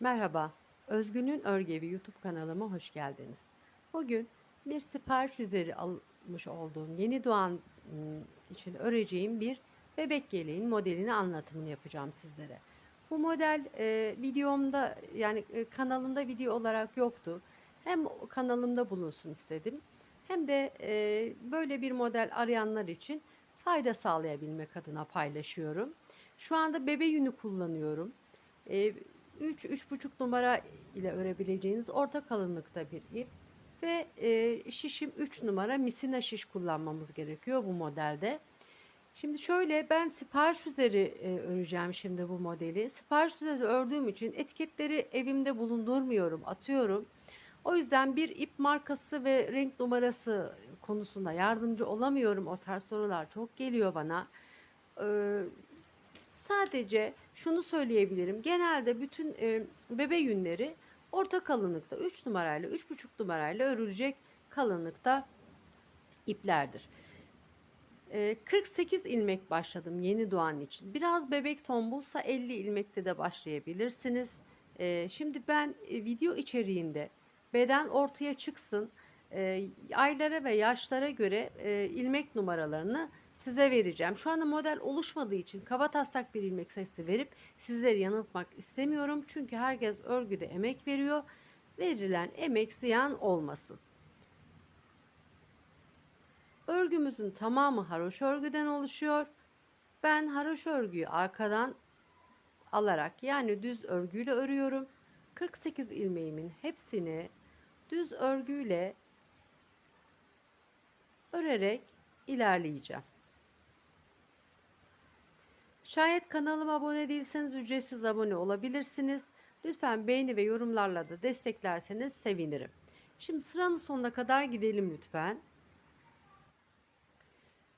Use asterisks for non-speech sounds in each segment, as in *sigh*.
Merhaba, Özgün'ün Örgevi YouTube kanalıma hoş geldiniz. Bugün bir sipariş üzeri almış olduğum yeni doğan ım, için öreceğim bir bebek yeleğin modelini anlatımını yapacağım sizlere. Bu model e, videomda yani e, kanalımda video olarak yoktu. Hem kanalımda bulunsun istedim hem de e, böyle bir model arayanlar için fayda sağlayabilmek adına paylaşıyorum. Şu anda bebe yünü kullanıyorum. E, 3-3,5 numara ile örebileceğiniz orta kalınlıkta bir ip ve e, şişim 3 numara misina şiş kullanmamız gerekiyor bu modelde. Şimdi şöyle ben sipariş üzeri e, öreceğim şimdi bu modeli. Sipariş üzeri ördüğüm için etiketleri evimde bulundurmuyorum, atıyorum. O yüzden bir ip markası ve renk numarası konusunda yardımcı olamıyorum. O tarz sorular çok geliyor bana. Ee, sadece şunu söyleyebilirim. Genelde bütün e, bebe yünleri orta kalınlıkta 3 numarayla 3,5 numarayla örülecek kalınlıkta iplerdir. E, 48 ilmek başladım yeni doğan için. Biraz bebek tombulsa 50 ilmekte de başlayabilirsiniz. E, şimdi ben e, video içeriğinde beden ortaya çıksın e, aylara ve yaşlara göre e, ilmek numaralarını size vereceğim. Şu anda model oluşmadığı için kaba taslak bir ilmek sayısı verip sizleri yanıltmak istemiyorum. Çünkü herkes örgüde emek veriyor. Verilen emek ziyan olmasın. Örgümüzün tamamı haroş örgüden oluşuyor. Ben haroş örgüyü arkadan alarak yani düz örgüyle örüyorum. 48 ilmeğimin hepsini düz örgüyle örerek ilerleyeceğim. Şayet kanalıma abone değilseniz ücretsiz abone olabilirsiniz. Lütfen beğeni ve yorumlarla da desteklerseniz sevinirim. Şimdi sıranın sonuna kadar gidelim lütfen.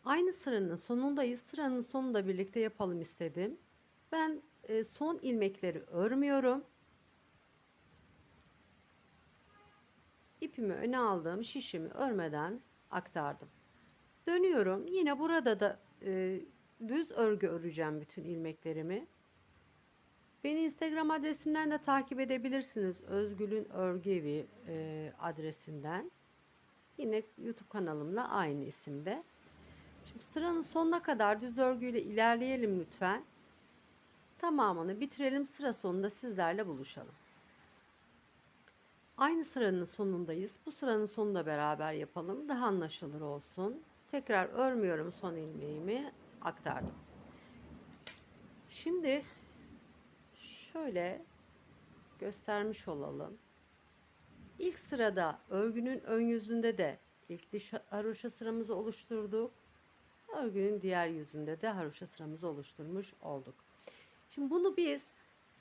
Aynı sıranın sonundayız. Sıranın sonunda birlikte yapalım istedim. Ben e, son ilmekleri örmüyorum. İpimi öne aldım. Şişimi örmeden aktardım. Dönüyorum. Yine burada da e, düz örgü öreceğim bütün ilmeklerimi. Beni Instagram adresimden de takip edebilirsiniz. Özgül'ün örgü evi e, adresinden. Yine YouTube kanalımla aynı isimde. Şimdi sıranın sonuna kadar düz örgüyle ilerleyelim lütfen. Tamamını bitirelim. Sıra sonunda sizlerle buluşalım. Aynı sıranın sonundayız. Bu sıranın sonunda beraber yapalım. Daha anlaşılır olsun. Tekrar örmüyorum son ilmeğimi aktardım. Şimdi şöyle göstermiş olalım. İlk sırada örgünün ön yüzünde de ilk diş haroşa sıramızı oluşturduk. Örgünün diğer yüzünde de haroşa sıramızı oluşturmuş olduk. Şimdi bunu biz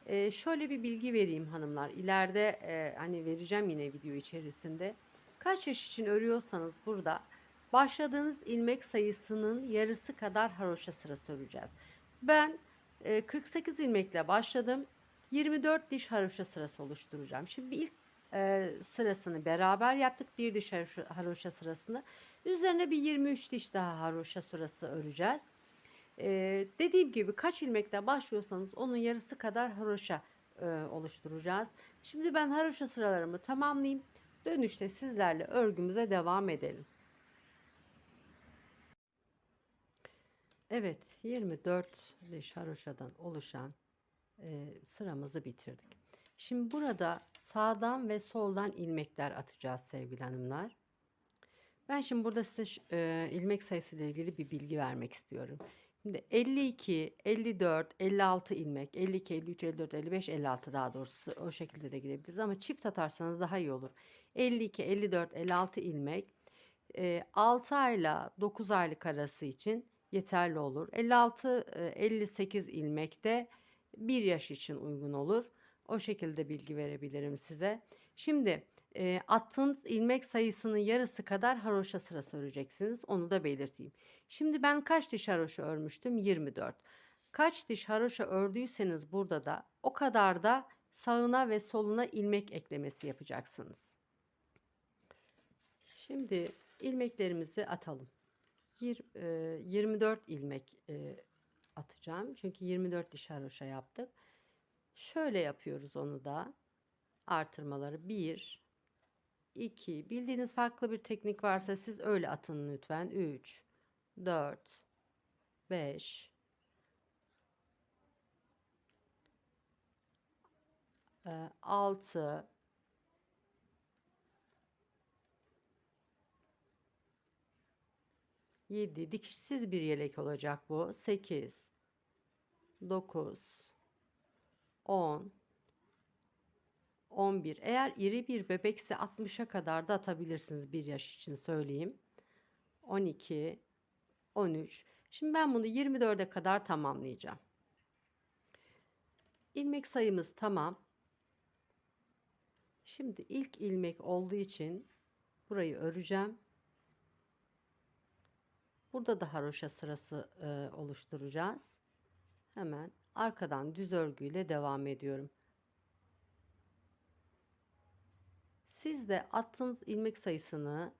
e, şöyle bir bilgi vereyim hanımlar. İleride e, hani vereceğim yine video içerisinde. Kaç yaş için örüyorsanız burada başladığınız ilmek sayısının yarısı kadar haroşa sırası öreceğiz. Ben e, 48 ilmekle başladım. 24 diş haroşa sırası oluşturacağım. Şimdi ilk e, sırasını beraber yaptık. Bir diş haroşa, sırasını. Üzerine bir 23 diş daha haroşa sırası öreceğiz. Ee, dediğim gibi kaç ilmekle başlıyorsanız onun yarısı kadar haroşa e, oluşturacağız. Şimdi ben haroşa sıralarımı tamamlayayım. Dönüşte sizlerle örgümüze devam edelim. Evet 24 diş haroşadan oluşan e, sıramızı bitirdik. Şimdi burada sağdan ve soldan ilmekler atacağız sevgili hanımlar. Ben şimdi burada size e, ilmek sayısı ile ilgili bir bilgi vermek istiyorum. Şimdi 52, 54, 56 ilmek, 52, 53, 54, 55, 56 daha doğrusu o şekilde de gidebiliriz ama çift atarsanız daha iyi olur. 52, 54, 56 ilmek e, 6 ayla 9 aylık arası için yeterli olur. 56, e, 58 ilmek de 1 yaş için uygun olur. O şekilde bilgi verebilirim size. Şimdi e, attığınız ilmek sayısının yarısı kadar haroşa sırası öreceksiniz. Onu da belirteyim. Şimdi ben kaç diş haroşa örmüştüm? 24. Kaç diş haroşa ördüyseniz burada da o kadar da sağına ve soluna ilmek eklemesi yapacaksınız. Şimdi ilmeklerimizi atalım. 24 ilmek atacağım. Çünkü 24 diş haroşa yaptık. Şöyle yapıyoruz onu da. Artırmaları 1, 2. Bildiğiniz farklı bir teknik varsa siz öyle atın lütfen. 3, 4, 5, 6, 7. Dikişsiz bir yelek olacak bu. 8, 9, 10, 11. Eğer iri bir bebekse 60'a kadar da atabilirsiniz bir yaş için söyleyeyim. 12, 13. Şimdi ben bunu 24'e kadar tamamlayacağım. İlmek sayımız tamam. Şimdi ilk ilmek olduğu için burayı öreceğim. Burada da haroşa sırası e, oluşturacağız. Hemen arkadan düz örgüyle devam ediyorum. Siz de attığınız ilmek sayısını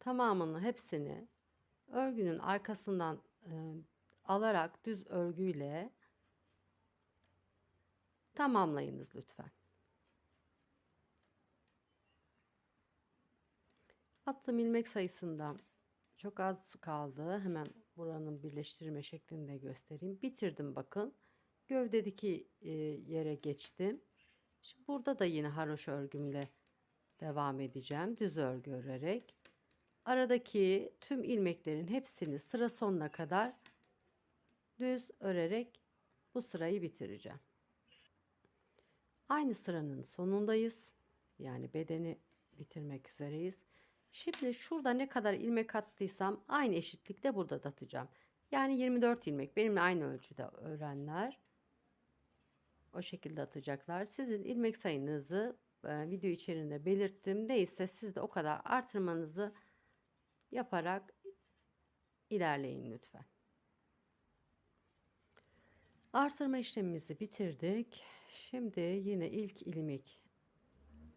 tamamını hepsini örgünün arkasından e, alarak düz örgüyle tamamlayınız lütfen. Attığım ilmek sayısından çok az kaldı. Hemen buranın birleştirme şeklini de göstereyim. Bitirdim bakın. Gövdedeki e, yere geçtim. Şimdi burada da yine haroşa örgümle devam edeceğim. Düz örgü örerek. Aradaki tüm ilmeklerin hepsini sıra sonuna kadar düz örerek bu sırayı bitireceğim. Aynı sıranın sonundayız. Yani bedeni bitirmek üzereyiz. Şimdi şurada ne kadar ilmek attıysam aynı eşitlikte burada da. Yani 24 ilmek benimle aynı ölçüde öğrenler o şekilde atacaklar. Sizin ilmek sayınızı e, video içerisinde belirttim. Neyse siz de o kadar artırmanızı yaparak ilerleyin lütfen. Artırma işlemimizi bitirdik. Şimdi yine ilk ilmek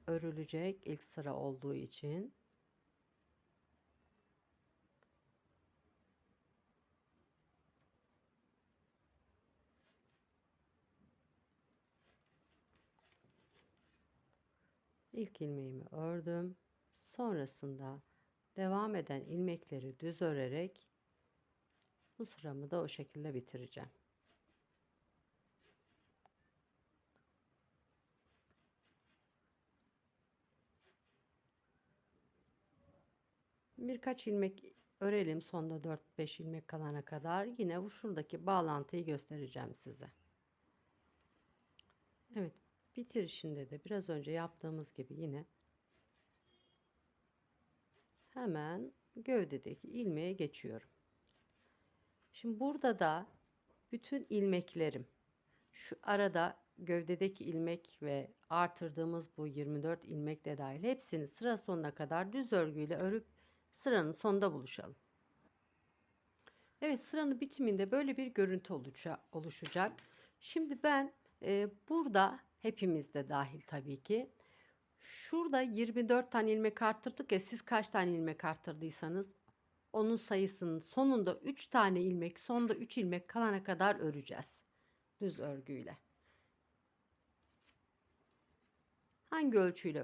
örülecek ilk sıra olduğu için. İlk ilmeğimi ördüm. Sonrasında devam eden ilmekleri düz örerek bu sıramı da o şekilde bitireceğim. Birkaç ilmek örelim sonda 4-5 ilmek kalana kadar yine bu şuradaki bağlantıyı göstereceğim size. Evet bitirişinde de biraz önce yaptığımız gibi yine hemen gövdedeki ilmeğe geçiyorum. Şimdi burada da bütün ilmeklerim şu arada gövdedeki ilmek ve artırdığımız bu 24 ilmek de dahil hepsini sıra sonuna kadar düz örgüyle örüp sıranın sonunda buluşalım. Evet sıranın bitiminde böyle bir görüntü oluşacak. Şimdi ben e, burada hepimiz de dahil tabii ki. Şurada 24 tane ilmek arttırdık ya siz kaç tane ilmek arttırdıysanız onun sayısının sonunda 3 tane ilmek sonunda 3 ilmek kalana kadar öreceğiz. Düz örgüyle. Hangi ölçüyle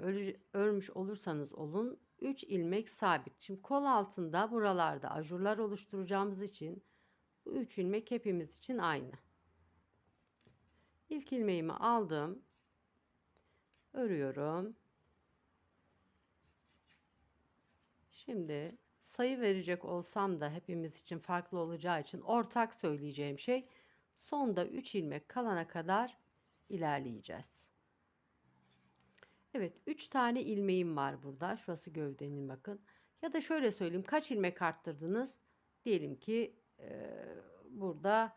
örmüş olursanız olun 3 ilmek sabit. Şimdi kol altında buralarda ajurlar oluşturacağımız için bu 3 ilmek hepimiz için aynı. İlk ilmeğimi aldım. Örüyorum. Şimdi sayı verecek olsam da hepimiz için farklı olacağı için ortak söyleyeceğim şey sonda 3 ilmek kalana kadar ilerleyeceğiz. Evet 3 tane ilmeğim var burada. Şurası gövdenin bakın. Ya da şöyle söyleyeyim kaç ilmek arttırdınız? Diyelim ki e, burada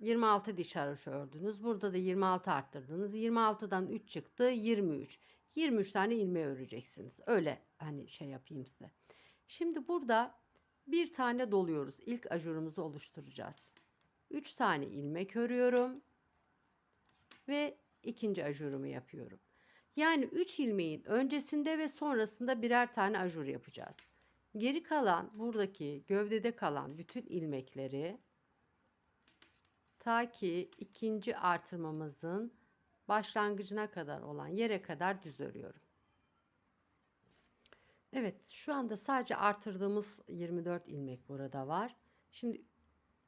26 diş haroşa ördünüz. Burada da 26 arttırdınız. 26'dan 3 çıktı 23. 23 tane ilmeği öreceksiniz. Öyle hani şey yapayım size. Şimdi burada bir tane doluyoruz. İlk ajurumuzu oluşturacağız. 3 tane ilmek örüyorum. Ve ikinci ajurumu yapıyorum. Yani 3 ilmeğin öncesinde ve sonrasında birer tane ajur yapacağız. Geri kalan buradaki gövdede kalan bütün ilmekleri ta ki ikinci artırmamızın başlangıcına kadar olan yere kadar düz örüyorum. Evet, şu anda sadece artırdığımız 24 ilmek burada var. Şimdi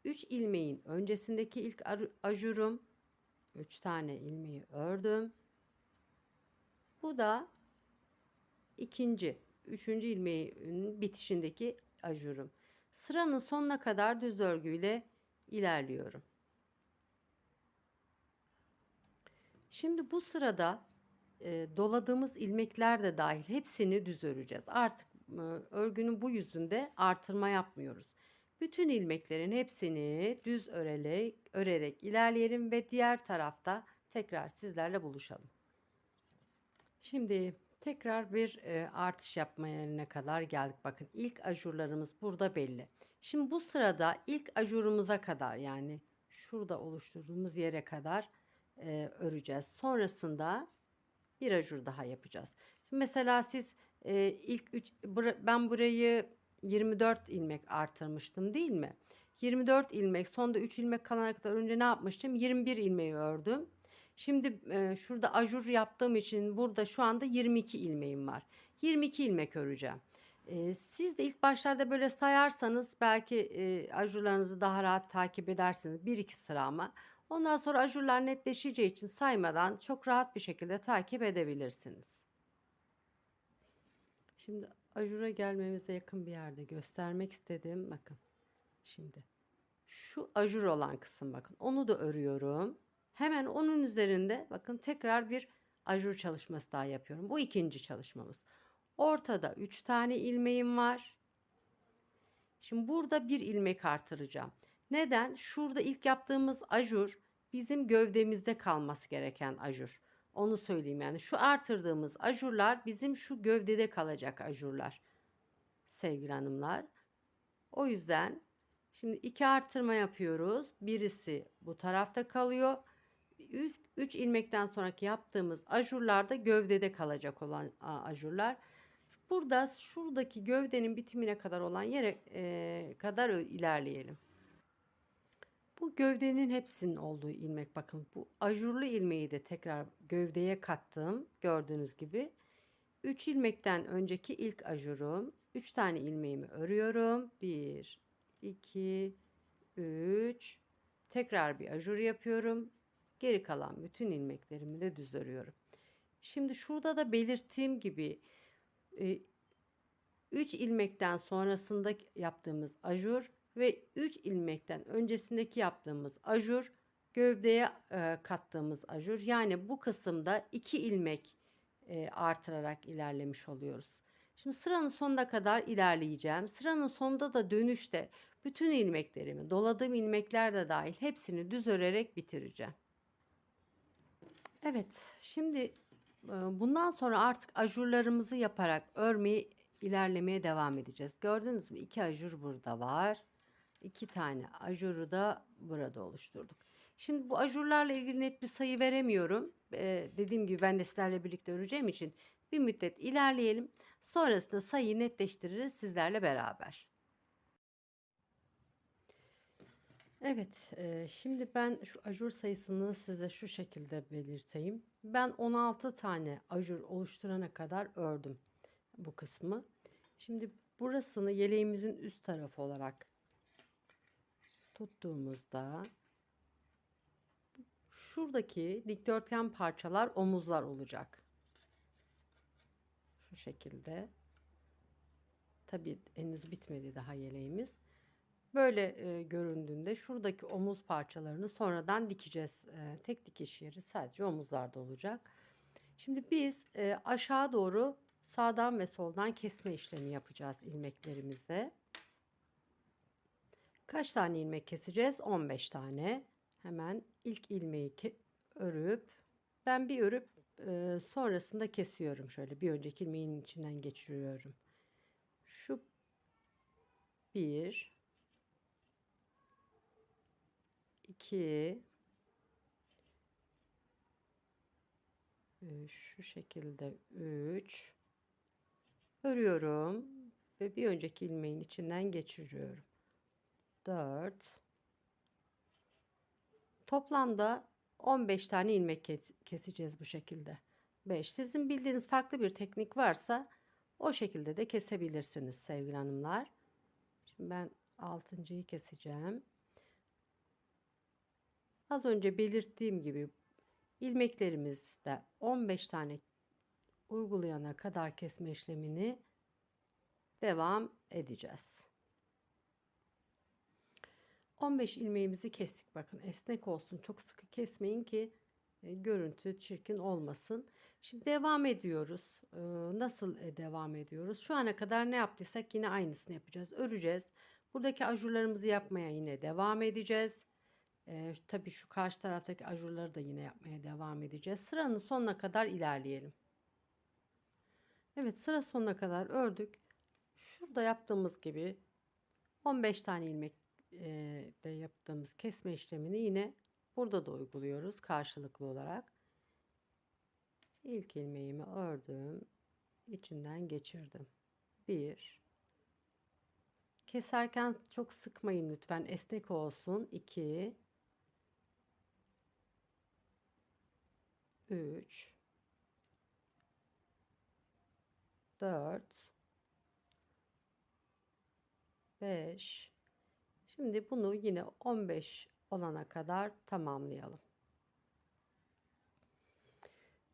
3 ilmeğin öncesindeki ilk ajurum 3 tane ilmeği ördüm. Bu da ikinci, üçüncü ilmeğin bitişindeki ajurum. Sıranın sonuna kadar düz örgüyle ilerliyorum. Şimdi bu sırada e, doladığımız ilmekler de dahil hepsini düz öreceğiz. Artık e, örgünün bu yüzünde artırma yapmıyoruz. Bütün ilmeklerin hepsini düz örerek, örerek ilerleyelim ve diğer tarafta tekrar sizlerle buluşalım. Şimdi tekrar bir e, artış yapma yerine kadar geldik. Bakın ilk ajurlarımız burada belli. Şimdi bu sırada ilk ajurumuza kadar yani şurada oluşturduğumuz yere kadar e, öreceğiz. Sonrasında bir ajur daha yapacağız. Şimdi mesela siz e, ilk 3 ben burayı 24 ilmek artırmıştım değil mi? 24 ilmek sonda 3 ilmek kalana kadar önce ne yapmıştım? 21 ilmeği ördüm. Şimdi e, şurada ajur yaptığım için burada şu anda 22 ilmeğim var. 22 ilmek öreceğim. E, siz de ilk başlarda böyle sayarsanız belki e, ajurlarınızı daha rahat takip edersiniz. 1-2 sıra ama. Ondan sonra ajurlar netleşeceği için saymadan çok rahat bir şekilde takip edebilirsiniz. Şimdi ajura gelmemize yakın bir yerde göstermek istedim. Bakın şimdi şu ajur olan kısım bakın onu da örüyorum. Hemen onun üzerinde bakın tekrar bir ajur çalışması daha yapıyorum. Bu ikinci çalışmamız. Ortada 3 tane ilmeğim var. Şimdi burada bir ilmek artıracağım. Neden? Şurada ilk yaptığımız ajur bizim gövdemizde kalması gereken ajur. Onu söyleyeyim yani. Şu artırdığımız ajurlar bizim şu gövdede kalacak ajurlar. Sevgili hanımlar. O yüzden şimdi iki artırma yapıyoruz. Birisi bu tarafta kalıyor. 3 ilmekten sonraki yaptığımız ajurlar da gövdede kalacak olan ajurlar. Burada şuradaki gövdenin bitimine kadar olan yere e, kadar ilerleyelim. Bu gövdenin hepsinin olduğu ilmek bakın bu ajurlu ilmeği de tekrar gövdeye kattım gördüğünüz gibi. 3 ilmekten önceki ilk ajurum 3 tane ilmeğimi örüyorum. 1 2 3 tekrar bir ajur yapıyorum. Geri kalan bütün ilmeklerimi de düz örüyorum. Şimdi şurada da belirttiğim gibi 3 e, ilmekten sonrasında yaptığımız ajur ve 3 ilmekten öncesindeki yaptığımız ajur gövdeye e, kattığımız ajur yani bu kısımda 2 ilmek e, artırarak ilerlemiş oluyoruz. Şimdi sıranın sonuna kadar ilerleyeceğim. Sıranın sonunda da dönüşte bütün ilmeklerimi, doladığım ilmekler de dahil hepsini düz örerek bitireceğim. Evet, şimdi e, bundan sonra artık ajurlarımızı yaparak örmeyi ilerlemeye devam edeceğiz. Gördünüz mü? İki ajur burada var iki tane ajuru da burada oluşturduk. Şimdi bu ajurlarla ilgili net bir sayı veremiyorum. Ee, dediğim gibi ben de sizlerle birlikte öreceğim için bir müddet ilerleyelim. Sonrasında sayıyı netleştiririz sizlerle beraber. Evet, e, şimdi ben şu ajur sayısını size şu şekilde belirteyim. Ben 16 tane ajur oluşturana kadar ördüm bu kısmı. Şimdi burasını yeleğimizin üst tarafı olarak tuttuğumuzda şuradaki dikdörtgen parçalar omuzlar olacak. Şu şekilde. Tabi henüz bitmedi daha yeleğimiz. Böyle e, göründüğünde şuradaki omuz parçalarını sonradan dikeceğiz. E, tek dikiş yeri sadece omuzlarda olacak. Şimdi biz e, aşağı doğru sağdan ve soldan kesme işlemi yapacağız ilmeklerimizle. Kaç tane ilmek keseceğiz? 15 tane. Hemen ilk ilmeği örüp ben bir örüp e, sonrasında kesiyorum şöyle bir önceki ilmeğin içinden geçiriyorum. Şu bir iki Ee, Şu şekilde 3 örüyorum ve bir önceki ilmeğin içinden geçiriyorum. 4 Toplamda 15 tane ilmek kes- keseceğiz bu şekilde. 5. Sizin bildiğiniz farklı bir teknik varsa o şekilde de kesebilirsiniz sevgili hanımlar. Şimdi ben 6.yı keseceğim. Az önce belirttiğim gibi ilmeklerimizde 15 tane uygulayana kadar kesme işlemini devam edeceğiz. 15 ilmeğimizi kestik. Bakın esnek olsun. Çok sıkı kesmeyin ki e, görüntü çirkin olmasın. Şimdi devam ediyoruz. Ee, nasıl e, devam ediyoruz? Şu ana kadar ne yaptıysak yine aynısını yapacağız. Öreceğiz. Buradaki ajurlarımızı yapmaya yine devam edeceğiz. Ee, tabii şu karşı taraftaki ajurları da yine yapmaya devam edeceğiz. Sıranın sonuna kadar ilerleyelim. Evet sıra sonuna kadar ördük. Şurada yaptığımız gibi 15 tane ilmek e, de yaptığımız kesme işlemini yine burada da uyguluyoruz karşılıklı olarak. İlk ilmeğimi ördüm. içinden geçirdim. 1 Keserken çok sıkmayın lütfen. Esnek olsun. 2 3 4 5 Şimdi bunu yine 15 olana kadar tamamlayalım.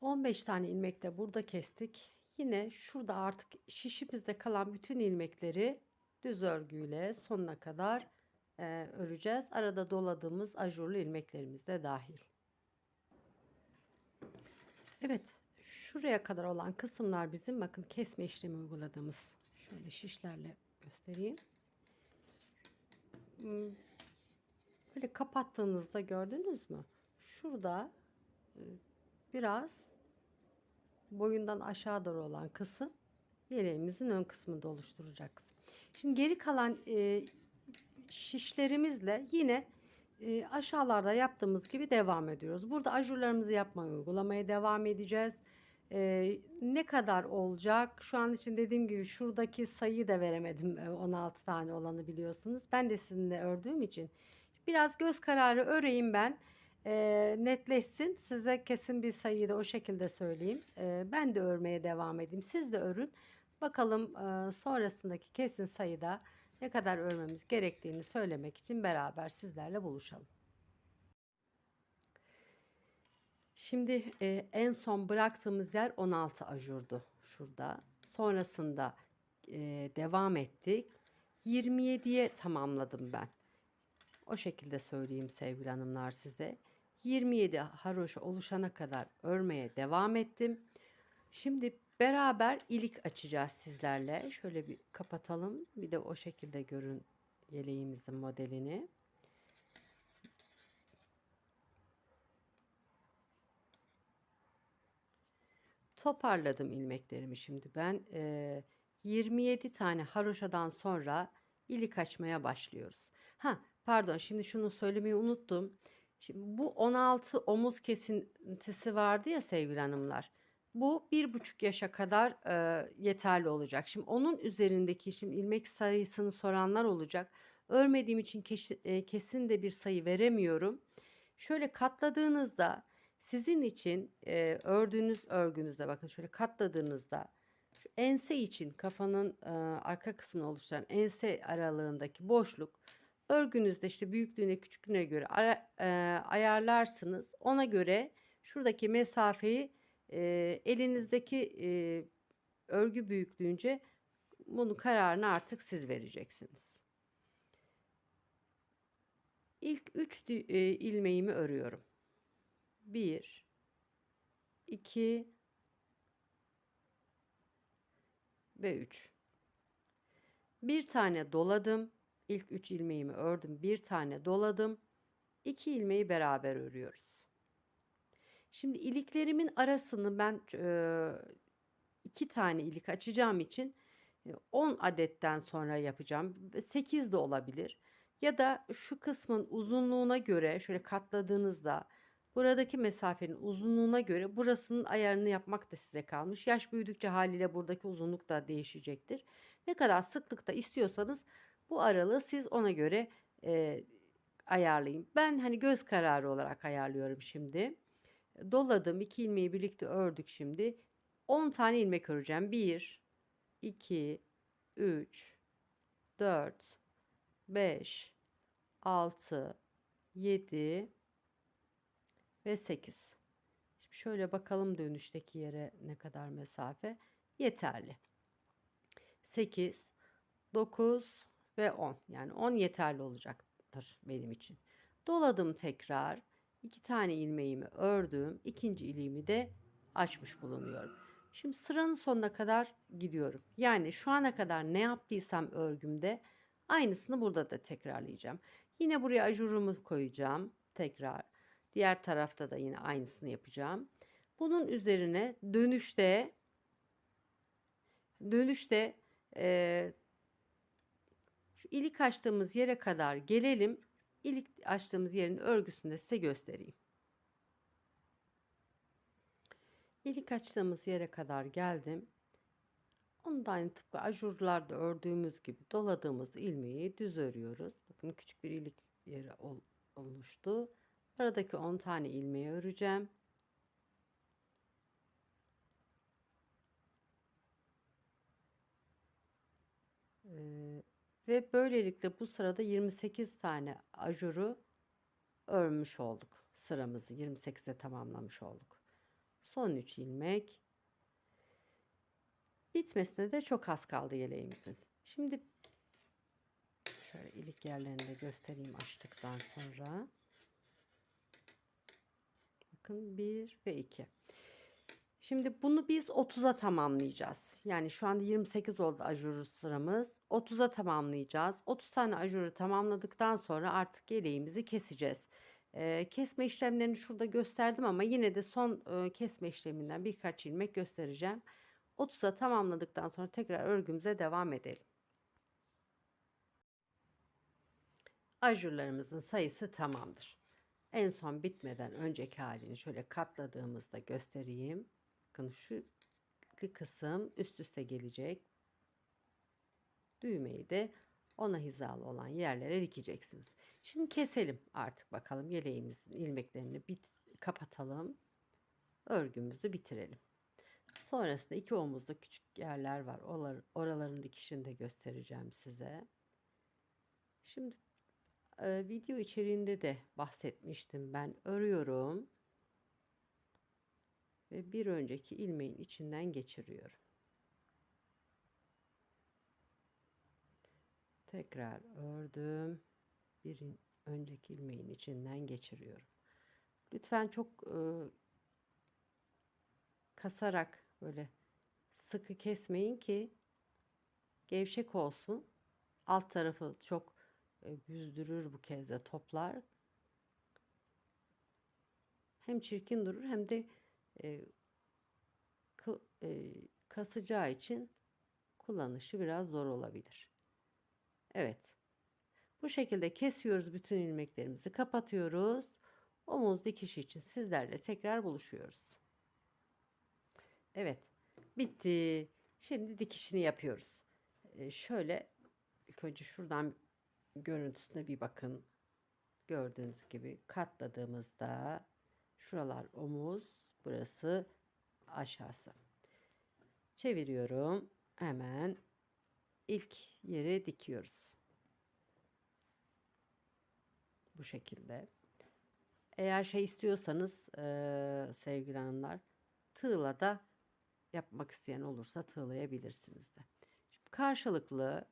15 tane ilmek de burada kestik. Yine şurada artık şişimizde kalan bütün ilmekleri düz örgüyle sonuna kadar e, öreceğiz. Arada doladığımız ajurlu ilmeklerimiz de dahil. Evet, şuraya kadar olan kısımlar bizim bakın kesme işlemi uyguladığımız. Şöyle şişlerle göstereyim. Hmm, Böyle kapattığınızda gördünüz mü? Şurada e, biraz boyundan aşağı doğru olan kısım yeleğimizin ön kısmında oluşturacak kısım. Şimdi geri kalan e, şişlerimizle yine e, aşağılarda yaptığımız gibi devam ediyoruz. Burada ajurlarımızı yapmaya uygulamaya devam edeceğiz. E, ne kadar olacak? Şu an için dediğim gibi şuradaki sayıyı da veremedim. E, 16 tane olanı biliyorsunuz. Ben de sizinle ördüğüm için biraz göz kararı öreyim ben. E, netleşsin. Size kesin bir sayıyı da o şekilde söyleyeyim. E, ben de örmeye devam edeyim. Siz de örün. Bakalım e, sonrasındaki kesin sayıda ne kadar örmemiz gerektiğini söylemek için beraber sizlerle buluşalım. Şimdi e, en son bıraktığımız yer 16 ajurdu şurada. Sonrasında e, devam ettik. 27'ye tamamladım ben. O şekilde söyleyeyim sevgili hanımlar size. 27 haroşa oluşana kadar örmeye devam ettim. Şimdi beraber ilik açacağız sizlerle. Şöyle bir kapatalım. Bir de o şekilde görün yeleğimizin modelini. Toparladım ilmeklerimi şimdi ben. E, 27 tane haroşadan sonra ilik açmaya başlıyoruz. Ha pardon şimdi şunu söylemeyi unuttum. Şimdi bu 16 omuz kesintisi vardı ya sevgili hanımlar. Bu bir buçuk yaşa kadar e, yeterli olacak. Şimdi onun üzerindeki şimdi ilmek sayısını soranlar olacak. Örmediğim için keşi- e, kesin de bir sayı veremiyorum. Şöyle katladığınızda sizin için e, ördüğünüz örgünüzde bakın şöyle katladığınızda şu ense için kafanın e, arka kısmını oluşturan ense aralığındaki boşluk örgünüzde işte büyüklüğüne küçüklüğüne göre ara- e, ayarlarsınız. Ona göre şuradaki mesafeyi e, elinizdeki e, örgü büyüklüğünce bunun kararını artık siz vereceksiniz. İlk 3 ilmeğimi örüyorum. 1 2 ve 3. Bir tane doladım. İlk 3 ilmeğimi ördüm. Bir tane doladım. 2 ilmeği beraber örüyoruz. Şimdi iliklerimin arasını ben e, iki tane ilik açacağım için e, 10 adetten sonra yapacağım. 8 de olabilir. Ya da şu kısmın uzunluğuna göre şöyle katladığınızda Buradaki mesafenin uzunluğuna göre burasının ayarını yapmak da size kalmış. Yaş büyüdükçe haliyle buradaki uzunluk da değişecektir. Ne kadar sıklıkta istiyorsanız bu aralığı siz ona göre e, ayarlayın. Ben hani göz kararı olarak ayarlıyorum şimdi. Doladım. iki ilmeği birlikte ördük şimdi. 10 tane ilmek öreceğim. 1, 2, 3, 4, 5, 6, 7 ve 8. Şimdi şöyle bakalım dönüşteki yere ne kadar mesafe. Yeterli. 8, 9 ve 10. Yani 10 yeterli olacaktır benim için. Doladım tekrar. 2 tane ilmeğimi ördüm. İkinci iliğimi de açmış bulunuyorum. Şimdi sıranın sonuna kadar gidiyorum. Yani şu ana kadar ne yaptıysam örgümde aynısını burada da tekrarlayacağım. Yine buraya ajurumu koyacağım. Tekrar. Diğer tarafta da yine aynısını yapacağım. Bunun üzerine dönüşte dönüşte e, şu ilik açtığımız yere kadar gelelim. İlik açtığımız yerin örgüsünü de size göstereyim. İlik açtığımız yere kadar geldim. Onu da aynı tıpkı ajurlarda ördüğümüz gibi doladığımız ilmeği düz örüyoruz. Bakın küçük bir ilik yeri ol, oluştu. Aradaki 10 tane ilmeği öreceğim. Ee, ve böylelikle bu sırada 28 tane ajuru örmüş olduk. Sıramızı 28'e tamamlamış olduk. Son 3 ilmek. Bitmesine de çok az kaldı yeleğimizin. Şimdi şöyle ilik yerlerini de göstereyim açtıktan sonra. Bakın 1 ve 2. Şimdi bunu biz 30'a tamamlayacağız. Yani şu anda 28 oldu ajur sıramız. 30'a tamamlayacağız. 30 tane ajuru tamamladıktan sonra artık yeleğimizi keseceğiz. Ee, kesme işlemlerini şurada gösterdim ama yine de son e, kesme işleminden birkaç ilmek göstereceğim. 30'a tamamladıktan sonra tekrar örgümüze devam edelim. Ajurlarımızın sayısı tamamdır. En son bitmeden önceki halini şöyle katladığımızda göstereyim. Bakın şu kısım üst üste gelecek. Düğmeyi de ona hizalı olan yerlere dikeceksiniz. Şimdi keselim artık bakalım yeleğimizin ilmeklerini bit kapatalım. Örgümüzü bitirelim. Sonrasında iki omuzda küçük yerler var. Oralar, oraların dikişini de göstereceğim size. Şimdi e, video içeriğinde de bahsetmiştim. Ben örüyorum. Ve bir önceki ilmeğin içinden geçiriyorum. Tekrar ördüm. Bir önceki ilmeğin içinden geçiriyorum. Lütfen çok e, kasarak böyle sıkı kesmeyin ki gevşek olsun. Alt tarafı çok e, büzdürür bu kez de toplar. Hem çirkin durur hem de e, e, kasacağı için kullanışı biraz zor olabilir. Evet. Bu şekilde kesiyoruz bütün ilmeklerimizi kapatıyoruz. Omuz dikişi için sizlerle tekrar buluşuyoruz. Evet. Bitti. Şimdi dikişini yapıyoruz. Ee, şöyle ilk önce şuradan görüntüsüne bir bakın. Gördüğünüz gibi katladığımızda şuralar omuz, burası aşağısı. Çeviriyorum. Hemen ilk yere dikiyoruz. Bu şekilde. Eğer şey istiyorsanız e, sevgili hanımlar tığla da yapmak isteyen olursa tığlayabilirsiniz de. Şimdi karşılıklı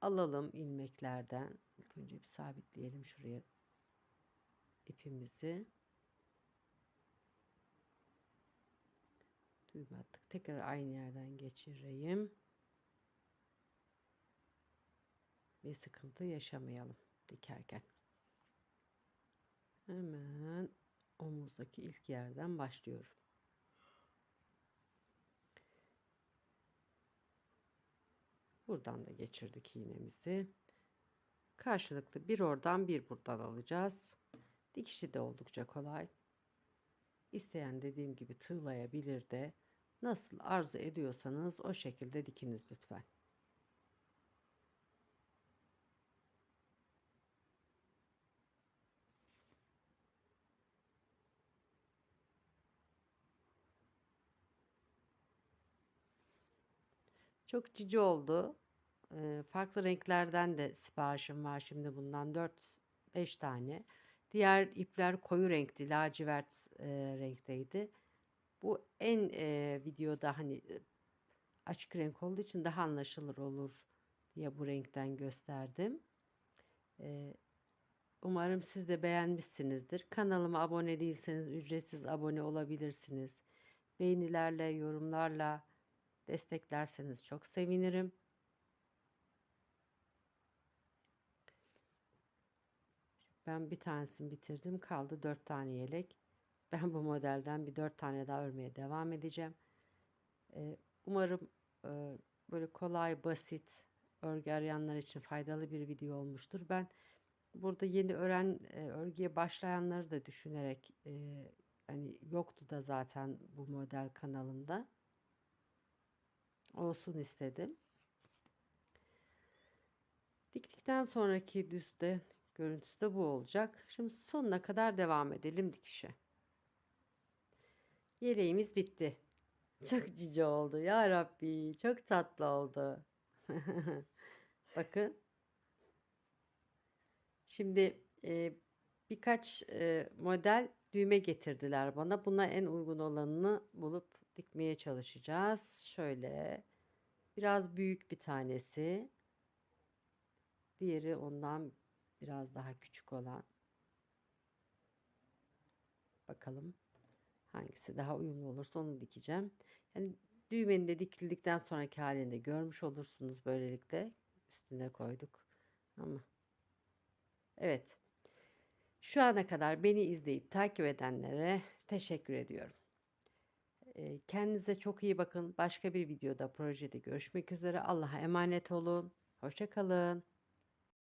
alalım ilmeklerden. İlk önce bir sabitleyelim şuraya ipimizi. Düğme attık. Tekrar aynı yerden geçireyim. Bir sıkıntı yaşamayalım dikerken. Hemen omuzdaki ilk yerden başlıyorum. Buradan da geçirdik iğnemizi. Karşılıklı bir oradan bir buradan alacağız. Dikişi de oldukça kolay. İsteyen dediğim gibi tığlayabilir de nasıl arzu ediyorsanız o şekilde dikiniz lütfen. Çok cici oldu. Eee, farklı renklerden de siparişim var şimdi bundan 4-5 tane. Diğer ipler koyu renkti, lacivert eee, renkteydi. Bu en eee, videoda hani e, açık renk olduğu için daha anlaşılır olur diye bu renkten gösterdim. Eee, umarım siz de beğenmişsinizdir. Kanalıma abone değilseniz ücretsiz abone olabilirsiniz. Beğenilerle, yorumlarla desteklerseniz çok sevinirim. Ben bir tanesini bitirdim. Kaldı 4 tane yelek. Ben bu modelden bir 4 tane daha örmeye devam edeceğim. Ee, umarım e, böyle kolay, basit, örgü arayanlar için faydalı bir video olmuştur. Ben burada yeni öğren e, örgüye başlayanları da düşünerek e, hani yoktu da zaten bu model kanalımda. Olsun istedim. Diktikten sonraki düzde görüntüsü de bu olacak. Şimdi sonuna kadar devam edelim dikişe. Yeleğimiz bitti. Çok cici oldu ya Rabbi. Çok tatlı oldu. *laughs* Bakın. Şimdi e, birkaç e, model düğme getirdiler bana. Buna en uygun olanını bulup dikmeye çalışacağız. Şöyle biraz büyük bir tanesi. Diğeri ondan biraz daha küçük olan. Bakalım hangisi daha uyumlu olursa onu dikeceğim. Yani düğmenin de dikildikten sonraki halini de görmüş olursunuz böylelikle. Üstüne koyduk. Ama evet. Şu ana kadar beni izleyip takip edenlere teşekkür ediyorum. Kendinize çok iyi bakın. Başka bir videoda, projede görüşmek üzere. Allah'a emanet olun. Hoşça kalın.